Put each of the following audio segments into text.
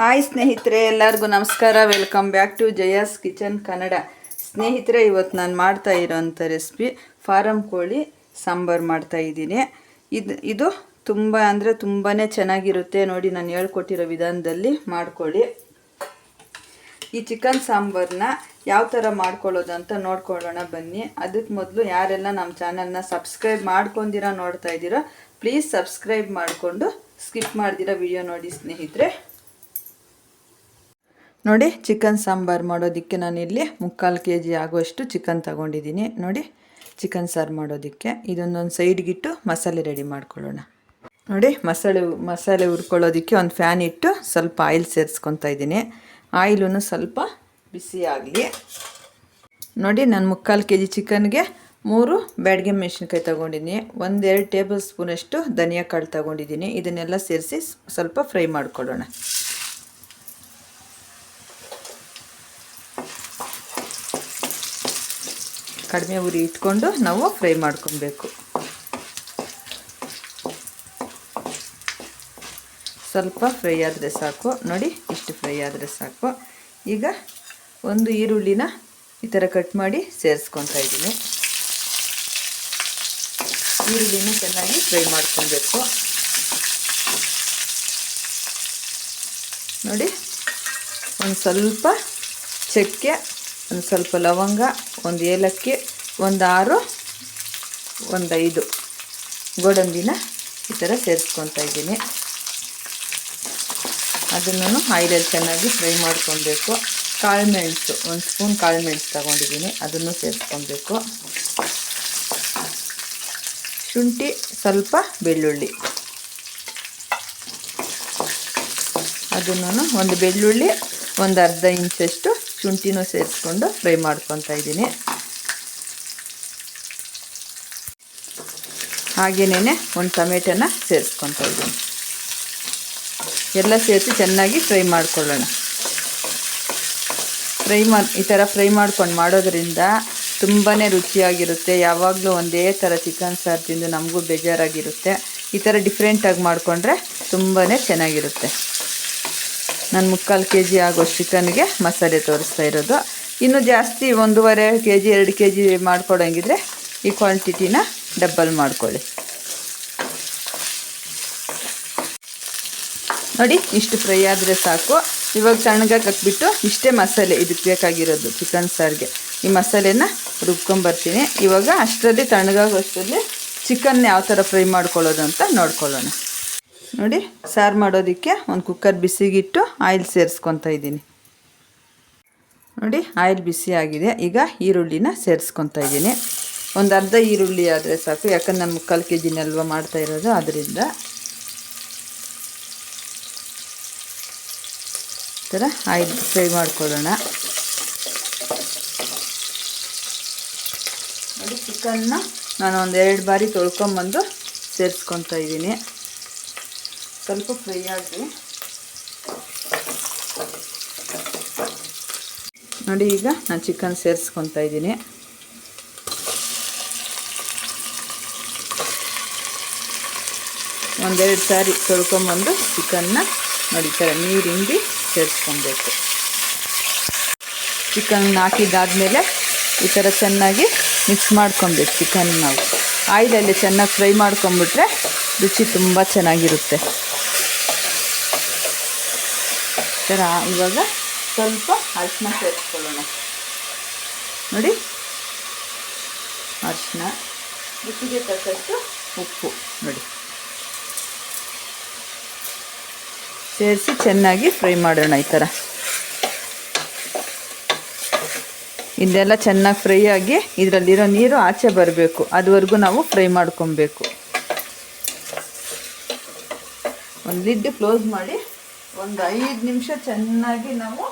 Hi ಸ್ನೇಹಿತರೆ, ಎಲ್ಲರಿಗೂ ನಮಸ್ಕಾರ. Welcome back to Jaya's kitchen Kannada ಸ್ನೇಹಿತರೆ, ಇವತ್ತು ನಾನು ಮಾಡ್ತಾ ಇರೋಂಥ ರೆಸಿಪಿ ಫಾರಮ್ ಕೋಳಿ ಸಾಂಬಾರು ಮಾಡ್ತಾ ಇದ್ದೀನಿ. ಇದು ಇದು ತುಂಬ ಅಂದರೆ ತುಂಬಾ ಚೆನ್ನಾಗಿರುತ್ತೆ. ನೋಡಿ, ನಾನು ಹೇಳ್ಕೊಟ್ಟಿರೋ ವಿಧಾನದಲ್ಲಿ ಮಾಡ್ಕೊಳ್ಳಿ. ಈ ಚಿಕನ್ ಸಾಂಬಾರನ್ನ ಯಾವ ಥರ ಮಾಡ್ಕೊಳ್ಳೋದು ಅಂತ ನೋಡ್ಕೊಳ್ಳೋಣ ಬನ್ನಿ. ಅದಕ್ಕೆ ಮೊದಲು ಯಾರೆಲ್ಲ ನಮ್ಮ ಚಾನಲ್ನ ಸಬ್ಸ್ಕ್ರೈಬ್ ಮಾಡ್ಕೊಂಡಿರೋ ನೋಡ್ತಾ ಇದ್ದೀರೋ ಪ್ಲೀಸ್ ಸಬ್ಸ್ಕ್ರೈಬ್ ಮಾಡಿಕೊಂಡು ಸ್ಕಿಪ್ ಮಾಡ್ದಿರೋ ವಿಡಿಯೋ ನೋಡಿ ಸ್ನೇಹಿತರೆ. ನೋಡಿ, ಚಿಕನ್ ಸಾಂಬಾರು ಮಾಡೋದಕ್ಕೆ ನಾನಿಲ್ಲಿ ಮುಕ್ಕಾಲು ಕೆ ಜಿ ಆಗುವಷ್ಟು ಚಿಕನ್ ತಗೊಂಡಿದ್ದೀನಿ. ನೋಡಿ, ಚಿಕನ್ ಸಾರು ಮಾಡೋದಕ್ಕೆ. ಇದೊಂದೊಂದು ಸೈಡ್ಗಿಟ್ಟು ಮಸಾಲೆ ರೆಡಿ ಮಾಡ್ಕೊಳ್ಳೋಣ. ನೋಡಿ, ಮಸಾಲೆ ಮಸಾಲೆ ಹುರ್ಕೊಳ್ಳೋದಕ್ಕೆ ಒಂದು ಫ್ಯಾನ್ ಇಟ್ಟು ಸ್ವಲ್ಪ ಆಯಿಲ್ ಸೇರಿಸ್ಕೊತಾ ಇದ್ದೀನಿ. ಆಯಿಲೂ ಸ್ವಲ್ಪ ಬಿಸಿ ಆಗಲಿ. ನೋಡಿ, ನಾನು ಮುಕ್ಕಾಲು ಕೆ ಜಿ ಚಿಕನ್ಗೆ ಮೂರು ಬ್ಯಾಡ್ಗೆ ಮೆಣಸಿನ್ಕಾಯಿ ತೊಗೊಂಡಿದ್ದೀನಿ. ಒಂದೆರಡು ಟೇಬಲ್ ಸ್ಪೂನಷ್ಟು ಧನಿಯಾ ಕಾಳು ತೊಗೊಂಡಿದ್ದೀನಿ. ಇದನ್ನೆಲ್ಲ ಸೇರಿಸಿ ಸ್ವಲ್ಪ ಫ್ರೈ ಮಾಡ್ಕೊಳ್ಳೋಣ. ಕಡಿಮೆ ಉರಿ ಇಟ್ಕೊಂಡು ನಾವು ಫ್ರೈ ಮಾಡ್ಕೊಬೇಕು. ಸ್ವಲ್ಪ ಫ್ರೈ ಆದರೆ ಸಾಕು. ನೋಡಿ, ಇಷ್ಟು ಫ್ರೈ ಆದರೆ ಸಾಕು. ಈಗ ಒಂದು ಈರುಳ್ಳಿನ ಈ ಥರ ಕಟ್ ಮಾಡಿ ಸೇರಿಸ್ಕೊತಾ ಇದ್ದೀನಿ. ಈರುಳ್ಳಿನ ಚೆನ್ನಾಗಿ ಫ್ರೈ ಮಾಡ್ಕೊಬೇಕು. ನೋಡಿ, ಒಂದು ಸ್ವಲ್ಪ ಚಕ್ಕೆ ಒಂದು ಸ್ವಲ್ಪ ಲವಂಗ, ಒಂದು ಏಲಕ್ಕಿ, ಒಂದು ಆರು, ಒಂದು ಐದು ಗೋಡಂಬಿನ ಈ ಥರ ಸೇರಿಸ್ಕೊತಾ ಇದ್ದೀನಿ. ಅದನ್ನು ಆಯಿಲಲ್ಲಿ ಚೆನ್ನಾಗಿ ಫ್ರೈ ಮಾಡ್ಕೊಬೇಕು. ಕಾಳುಮೆಣಸು, ಒಂದು ಸ್ಪೂನ್ ಕಾಳುಮೆಣಸು ತಗೊಂಡಿದ್ದೀನಿ, ಅದನ್ನು ಸೇರಿಸ್ಕೊಬೇಕು. ಶುಂಠಿ, ಸ್ವಲ್ಪ ಬೆಳ್ಳುಳ್ಳಿ. ಅದನ್ನು ಒಂದು ಬೆಳ್ಳುಳ್ಳಿ, ಒಂದು ಅರ್ಧ ಇಂಚಷ್ಟು ಶುಂಠಿನೂ ಸೇರಿಸ್ಕೊಂಡು ಫ್ರೈ ಮಾಡ್ಕೊತಾ ಇದ್ದೀನಿ. ಹಾಗೇನೇ ಒಂದು ಟೊಮೆಟೋನ ಸೇರಿಸ್ಕೊತಾ ಇದ್ದೀನಿ. ಎಲ್ಲ ಸೇರಿಸಿ ಚೆನ್ನಾಗಿ ಫ್ರೈ ಮಾಡ್ಕೊಳ್ಳೋಣ. ಫ್ರೈ ಮಾಡಿ ಈ ಥರ ಫ್ರೈ ಮಾಡ್ಕೊಂಡು ಮಾಡೋದ್ರಿಂದ ತುಂಬಾ ರುಚಿಯಾಗಿರುತ್ತೆ. ಯಾವಾಗಲೂ ಒಂದೇ ಥರ ಚಿಕನ್ ಸಾರು ತಿಂದು ನಮಗೂ ಬೇಜಾರಾಗಿರುತ್ತೆ. ಈ ಥರ ಡಿಫ್ರೆಂಟಾಗಿ ಮಾಡಿಕೊಂಡ್ರೆ ತುಂಬಾ ಚೆನ್ನಾಗಿರುತ್ತೆ. ನಾನು ಮುಕ್ಕಾಲು ಕೆ ಜಿ ಆಗೋ ಚಿಕನ್ಗೆ ಮಸಾಲೆ ತೋರಿಸ್ತಾ ಇರೋದು. ಇನ್ನು ಜಾಸ್ತಿ ಒಂದೂವರೆ ಕೆ ಜಿ ಎರಡು ಕೆ ಜಿ ಮಾಡ್ಕೊಡೋಂಗಿದ್ರೆ ಈ ಕ್ವಾಂಟಿಟಿನ ಡಬ್ಬಲ್ ಮಾಡ್ಕೊಳ್ಳಿ. ನೋಡಿ, ಇಷ್ಟು ಫ್ರೈ ಆದರೆ ಸಾಕು. ಇವಾಗ ತಣ್ಣಗಾಗಿ ಹಾಕ್ಬಿಟ್ಟು ಇಷ್ಟೇ ಮಸಾಲೆ ಇದಕ್ಕೆ ಬೇಕಾಗಿರೋದು ಚಿಕನ್ ಸಾರಿಗೆ. ಈ ಮಸಾಲೆನ ರುಬ್ಕೊಂಬರ್ತೀನಿ. ಇವಾಗ ಅಷ್ಟರಲ್ಲಿ, ತಣ್ಣಗಾಗೋಷ್ಟರಲ್ಲಿ ಚಿಕನ್ ಯಾವ ಥರ ಫ್ರೈ ಮಾಡ್ಕೊಳ್ಳೋದು ಅಂತ ನೋಡ್ಕೊಳ್ಳೋಣ. ನೋಡಿ, ಸಾರು ಮಾಡೋದಕ್ಕೆ ಒಂದು ಕುಕ್ಕರ್ ಬಿಸಿಗಿಟ್ಟು ಆಯಿಲ್ ಸೇರಿಸ್ಕೊತಾ ಇದ್ದೀನಿ. ನೋಡಿ ಆಯಿಲ್ ಬಿಸಿ ಆಗಿದೆ. ಈಗ ಈರುಳ್ಳಿನ ಸೇರಿಸ್ಕೊತಾ ಇದ್ದೀನಿ. ಒಂದು ಅರ್ಧ ಈರುಳ್ಳಿ ಆದರೆ ಸಾಕು. ಯಾಕಂದ್ರೆ ನಮ್ಮ ಕಾಲು ಕೆ ಜಿನಲ್ವ ಮಾಡ್ತಾ ಇರೋದು ಅದರಿಂದ ಥರ ಆಯಿಲ್ ಫ್ರೈ ಮಾಡ್ಕೊಳ್ಳೋಣ. ನೋಡಿ ಚಿಕನ್ನ ನಾನು ಒಂದು ಎರಡು ಬಾರಿ ತೊಳ್ಕೊಂಬಂದು ಸೇರಿಸ್ಕೊತಾ ಇದ್ದೀನಿ. ಸ್ವಲ್ಪ ಫ್ರೈ ಆಗಲಿ ನೋಡಿ ಈಗ ನಾನು ಚಿಕನ್ ಸೇರಿಸ್ಕೊತಾ ಇದ್ದೀನಿ. ಒಂದೆರಡು ಸಾರಿ ತೊಳ್ಕೊಂಬಂದು ಚಿಕನ್ನ ನೋಡಿ ಥರ ನೀರು ಹಿಂಡಿ ಸೇರಿಸ್ಕೊಬೇಕು. ಚಿಕನ್ ಹಾಕಿದ್ದಾದಮೇಲೆ ಈ ಥರ ಚೆನ್ನಾಗಿ ಮಿಕ್ಸ್ ಮಾಡ್ಕೊಬೇಕು ಚಿಕನ್ ನಾವು. ಆಯಿಲಲ್ಲಿ ಚೆನ್ನಾಗಿ ಫ್ರೈ ಮಾಡ್ಕೊಂಬಿಟ್ರೆ ರುಚಿ ತುಂಬ ಚೆನ್ನಾಗಿರುತ್ತೆ. ಥರ ಇವಾಗ ಸ್ವಲ್ಪ ಅರಿಶಿನ ಸೇರಿಸ್ಕೊಳ್ಳೋಣ. ನೋಡಿ. ಅರಿಶಿನ ರುಚಿಗೆ ತಕ್ಕಷ್ಟು ಉಪ್ಪು, ನೋಡಿ. ಸೇರಿಸಿ ಚೆನ್ನಾಗಿ ಫ್ರೈ ಮಾಡೋಣ ಈ ಥರ. ಇದೆಲ್ಲ ಚೆನ್ನಾಗಿ ಫ್ರೈ ಆಗಿ ಇದರಲ್ಲಿರೋ ನೀರು ಆಚೆ ಬರಬೇಕು. ಅದುವರೆಗೂ ನಾವು ಫ್ರೈ ಮಾಡ್ಕೊಬೇಕು. ಒಂದು ಲಿಡ್ ಕ್ಲೋಸ್ ಮಾಡಿ ಒಂದು ಐದು ನಿಮಿಷ ಚೆನ್ನಾಗಿ ನಾವು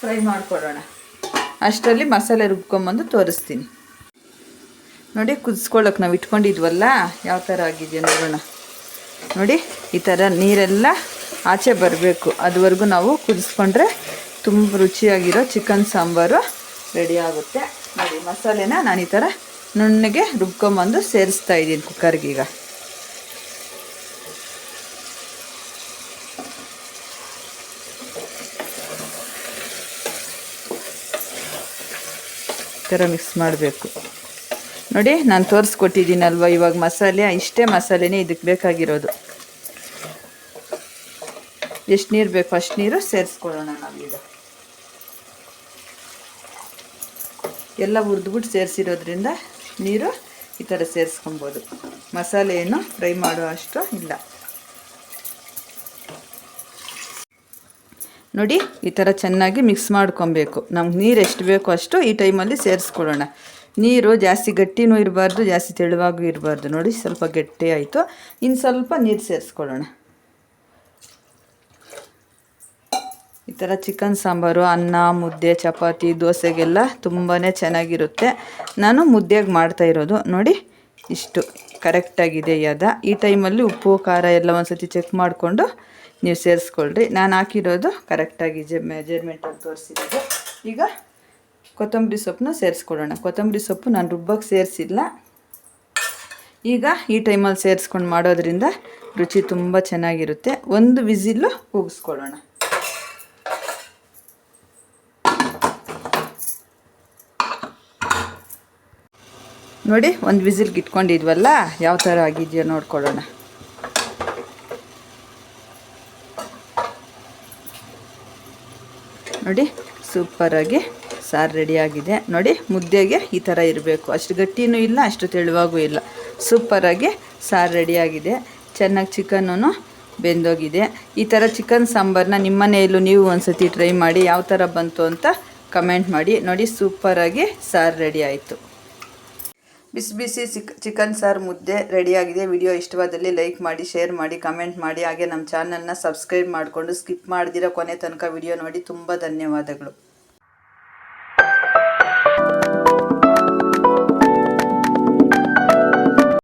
ಫ್ರೈ ಮಾಡ್ಕೊಳ್ಳೋಣ. ಅಷ್ಟರಲ್ಲಿ ಮಸಾಲೆ ರುಬ್ಕೊಂಬಂದು ತೋರಿಸ್ತೀನಿ. ನೋಡಿ, ಕುದಿಸ್ಕೊಳ್ಳೋಕೆ ನಾವು ಇಟ್ಕೊಂಡಿದ್ವಲ್ಲ, ಯಾವ ಥರ ಆಗಿದೆ ನೋಡೋಣ. ನೋಡಿ, ಈ ಥರ ನೀರೆಲ್ಲ ಆಚೆ ಬರಬೇಕು. ಅದುವರೆಗೂ ನಾವು ಕುದಿಸ್ಕೊಂಡ್ರೆ ತುಂಬ ರುಚಿಯಾಗಿರೋ ಚಿಕನ್ ಸಾಂಬಾರು ರೆಡಿ ಆಗುತ್ತೆ. ನೋಡಿ, ಮಸಾಲೆನ ನಾನು ಈ ಥರ ನುಣ್ಣಗೆ ರುಬ್ಕೊಂಬಂದು ಸೇರಿಸ್ತಾ ಇದ್ದೀನಿ ಕುಕ್ಕರ್ಗೀಗ. ಥರ ಮಿಕ್ಸ್ ಮಾಡಬೇಕು. ನೋಡಿ, ನಾನು ತೋರಿಸ್ಕೊಟ್ಟಿದ್ದೀನಲ್ವ, ಇವಾಗ ಮಸಾಲೆ? ಇಷ್ಟೇ ಮಸಾಲೆನೇ ಇದಕ್ಕೆ ಬೇಕಾಗಿರೋದು. ಎಷ್ಟು ನೀರು ಬೇಕು ಅಷ್ಟು ನೀರು ಸೇರಿಸ್ಕೊಳ್ಳೋಣ ನಾವೀಗ. ಎಲ್ಲ ಹುರಿದ್ಬಿಟ್ಟು ಸೇರಿಸಿರೋದ್ರಿಂದ ನೀರು ಈ ಥರ ಸೇರಿಸ್ಕೊಬೋದು. ಮಸಾಲೆ ಏನು ಫ್ರೈ ಮಾಡೋ ಅಷ್ಟು ಇಲ್ಲ. ನೋಡಿ, ಈ ಥರ ಚೆನ್ನಾಗಿ ಮಿಕ್ಸ್ ಮಾಡ್ಕೊಬೇಕು. ನಮ್ಗೆ ನೀರು ಎಷ್ಟು ಬೇಕೋ ಅಷ್ಟು ಈ ಟೈಮಲ್ಲಿ ಸೇರಿಸ್ಕೊಳ್ಳೋಣ. ನೀರು ಜಾಸ್ತಿ ಗಟ್ಟಿನೂ ಇರಬಾರ್ದು, ಜಾಸ್ತಿ ತೆಳುವಾಗೂ ಇರಬಾರ್ದು. ನೋಡಿ, ಸ್ವಲ್ಪ ಗಟ್ಟಿ ಆಯಿತು. ಇನ್ನು ಸ್ವಲ್ಪ ನೀರು ಸೇರಿಸ್ಕೊಳ್ಳೋಣ. ಈ ಥರ ಚಿಕನ್ ಸಾಂಬಾರು, ಅನ್ನ, ಮುದ್ದೆ, ಚಪಾತಿ, ದೋಸೆಗೆಲ್ಲ ತುಂಬಾ ಚೆನ್ನಾಗಿರುತ್ತೆ. ನಾನು ಮುದ್ದೆಗೆ ಮಾಡ್ತಾ ಇರೋದು. ನೋಡಿ, ಇಷ್ಟು ಕರೆಕ್ಟಾಗಿದೆ ಅದ. ಈ ಟೈಮಲ್ಲಿ ಉಪ್ಪು, ಖಾರ ಎಲ್ಲ ಒಂದು ಸತಿ ಚೆಕ್ ಮಾಡಿಕೊಂಡು ನೀವು ಸೇರಿಸ್ಕೊಳ್ರಿ. ನಾನು ಹಾಕಿರೋದು ಕರೆಕ್ಟಾಗಿ ಜೆ ಮೆಜರ್ಮೆಂಟಲ್ಲಿ ತೋರಿಸಿರೋದು. ಈಗ ಕೊತ್ತಂಬರಿ ಸೊಪ್ಪನ್ನ ಸೇರಿಸ್ಕೊಳ್ಳೋಣ. ಕೊತ್ತಂಬರಿ ಸೊಪ್ಪು ನಾನು ರುಬ್ಬಕ್ಕೆ ಸೇರಿಸಿಲ್ಲ. ಈಗ ಈ ಟೈಮಲ್ಲಿ ಸೇರಿಸ್ಕೊಂಡು ಮಾಡೋದ್ರಿಂದ ರುಚಿ ತುಂಬ ಚೆನ್ನಾಗಿರುತ್ತೆ. ಒಂದು ವಿಸಿಲ್ಲು ಕೂಗಿಸ್ಕೊಳ್ಳೋಣ. ನೋಡಿ, ಒಂದು ವಿಸಿಲ್ಗೆ ಇಟ್ಕೊಂಡಿದ್ವಲ್ಲ, ಯಾವ ಥರ ಆಗಿದೆಯೋ ನೋಡ್ಕೊಳ್ಳೋಣ. ನೋಡಿ ಸೂಪರಾಗಿ ಸಾರು ರೆಡಿಯಾಗಿದೆ ನೋಡಿ, ಮುದ್ದೆಗೆ ಈ ಥರ ಇರಬೇಕು. ಅಷ್ಟು ಗಟ್ಟಿನೂ ಇಲ್ಲ, ಅಷ್ಟು ತೆಳುವಾಗೂ ಇಲ್ಲ. ಸೂಪರಾಗಿ ಸಾರು ರೆಡಿಯಾಗಿದೆ ಚೆನ್ನಾಗಿ ಚಿಕನ್ನು ಬೆಂದೋಗಿದೆ. ಈ ಥರ ಚಿಕನ್ ಸಾಂಬಾರನ್ನ ನಿಮ್ಮ ಮನೆಯಲ್ಲೂ ನೀವು ಒಂದ್ಸತಿ ಟ್ರೈ ಮಾಡಿ, ಯಾವ ಥರ ಬಂತು ಅಂತ ಕಮೆಂಟ್ ಮಾಡಿ. ನೋಡಿ ಸೂಪರಾಗಿ ಸಾರು ರೆಡಿ ಆಯಿತು. ಬಿಸಿ ಬಿಸಿ ಚಿಕ್, ಚಿಕನ್ ಸಾರ್ ಮುದ್ದೆ ರೆಡಿಯಾಗಿದೆ. ವಿಡಿಯೋ ಇಷ್ಟವಾದಲ್ಲಿ ಲೈಕ್ ಮಾಡಿ, ಶೇರ್ ಮಾಡಿ, ಕಮೆಂಟ್ ಮಾಡಿ. ಹಾಗೆ ನಮ್ಮ ಚಾನಲ್ನ ಸಬ್ಸ್ಕ್ರೈಬ್ ಮಾಡಿಕೊಂಡು ಸ್ಕಿಪ್ ಮಾಡಿದಿರೋ ಕೊನೆ ತನಕ ವಿಡಿಯೋ ನೋಡಿ. ತುಂಬ ಧನ್ಯವಾದಗಳು.